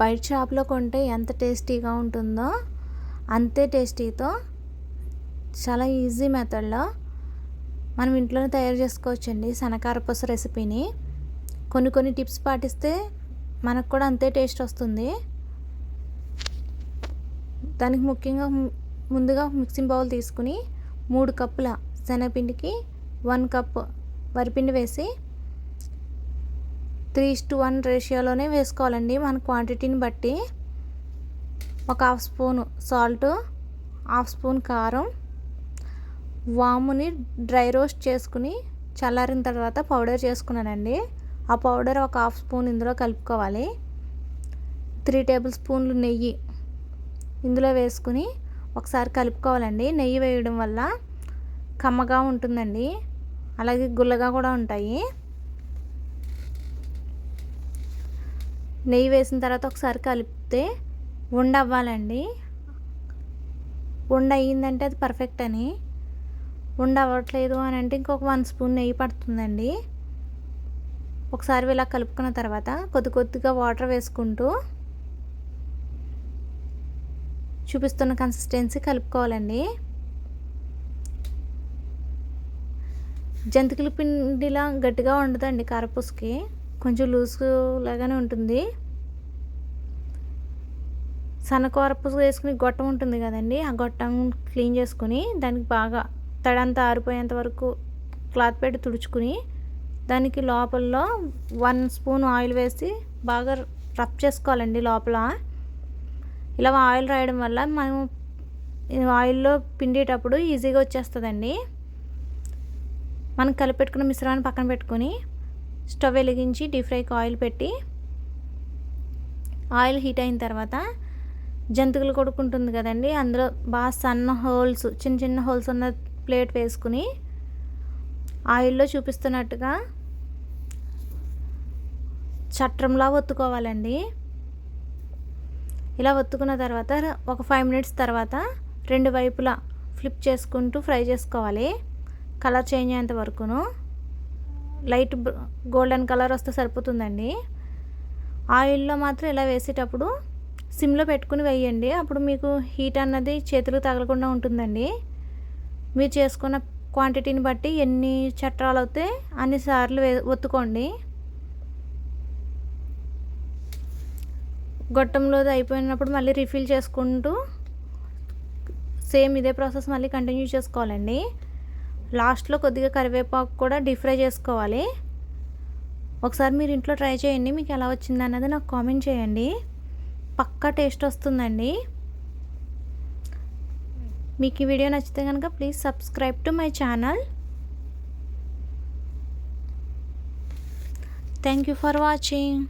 బయట షాప్లో కొంటే ఎంత టేస్టీగా ఉంటుందో అంతే టేస్టీతో చాలా ఈజీ మెథడ్లో మనం ఇంట్లోనే తయారు చేసుకోవచ్చండి సనకారపూస రెసిపీని. కొన్ని కొన్ని టిప్స్ పాటిస్తే మనకు కూడా అంతే టేస్ట్ వస్తుంది. దానికి ముఖ్యంగా ముందుగా మిక్సింగ్ బౌల్ తీసుకుని మూడు కప్పుల శనగపిండికి వన్ కప్ వరిపిండి వేసి త్రీ టు వన్ రేషియోలోనే వేసుకోవాలండి మన క్వాంటిటీని బట్టి. ఒక half spoon salt half spoon కారం. వాముని డ్రై రోస్ట్ చేసుకుని చల్లారిన తర్వాత పౌడర్ చేసుకున్నానండి. ఆ పౌడర్ ఒక హాఫ్ స్పూన్ ఇందులో కలుపుకోవాలి. త్రీ టేబుల్ స్పూన్లు నెయ్యి ఇందులో వేసుకుని ఒకసారి కలుపుకోవాలండి. నెయ్యి వేయడం వల్ల కమ్మగా ఉంటుందండి. అలాగే గుల్లగా కూడా ఉంటాయి. నెయ్యి వేసిన తర్వాత ఒకసారి కలిపితే ఉండవ్వాలండి. ఉండ అయ్యిందంటే అది పర్ఫెక్ట్ అని. ఉండ అవ్వట్లేదు అని అంటే ఇంకొక వన్ స్పూన్ నెయ్యి పడుతుందండి. ఒకసారి ఇలా కలుపుకున్న తర్వాత కొద్ది కొద్దిగా వాటర్ వేసుకుంటూ చూపిస్తున్న కన్సిస్టెన్సీ కలుపుకోవాలండి. జంతికల పిండిలా గట్టిగా ఉండదండి కారపూసకి. కొంచెం లూజ్ లాగానే ఉంటుంది. సన్నకారపూస వేసుకుని గొట్టం ఉంటుంది కదండి. ఆ గొట్టం క్లీన్ చేసుకుని దానికి బాగా తడంతా ఆరిపోయేంత వరకు క్లాత్ పెట్టి తుడుచుకుని దానికి లోపల వన్ స్పూన్ ఆయిల్ వేసి బాగా రబ్ చేసుకోవాలండి లోపల. ఇలా ఆయిల్ రాయడం వల్ల మనం ఆయిల్లో పిండేటప్పుడు ఈజీగా వచ్చేస్తుందండి. మనం కలిపెట్టుకున్న మిశ్రమాన్ని పక్కన పెట్టుకొని స్టవ్ వెలిగించి డీప్ ఫ్రైకి ఆయిల్ పెట్టి ఆయిల్ హీట్ అయిన తర్వాత జంతికలు కొడుకుంటుంది కదండి. అందులో బాగా సన్న హోల్స్ చిన్న చిన్న హోల్స్ ఉన్న ప్లేట్ వేసుకుని ఆయిల్లో చూపిస్తున్నట్టుగా చట్రంలా ఒత్తుకోవాలండి. ఇలా ఒత్తుకున్న తర్వాత ఒక ఫైవ్ మినిట్స్ తర్వాత రెండు వైపులా ఫ్లిప్ చేసుకుంటూ ఫ్రై చేసుకోవాలి. కలర్ చేంజ్ అయ్యేంత వరకును. లైట్ గోల్డెన్ కలర్ వస్తే సరిపోతుందండి. ఆయిల్లో మాత్రం ఇలా వేసేటప్పుడు సిమ్లో పెట్టుకుని వేయండి. అప్పుడు మీకు హీట్ అన్నది చేతులు తగలకుండా ఉంటుందండి. మీరు చేసుకున్న క్వాంటిటీని బట్టి ఎన్ని చట్రాలు అవుతే అన్ని సార్లు వే ఒత్తుకోండి. గొట్టంలో అయిపోయినప్పుడు మళ్ళీ రిఫిల్ చేసుకుంటూ సేమ్ ఇదే ప్రాసెస్ మళ్ళీ కంటిన్యూ చేసుకోవాలండి. లాస్ట్లో కొద్దిగా కరివేపాకు కూడా డీప్ ఫ్రై చేసుకోవాలి. ఒకసారి మీరు ఇంట్లో ట్రై చేయండి మీకు ఎలా వచ్చింది అన్నది నాకు కామెంట్ చేయండి. పక్కా టేస్ట్ వస్తుందండి. మీకు ఈ వీడియో నచ్చితే కనుక please subscribe to my channel. Thank you for watching.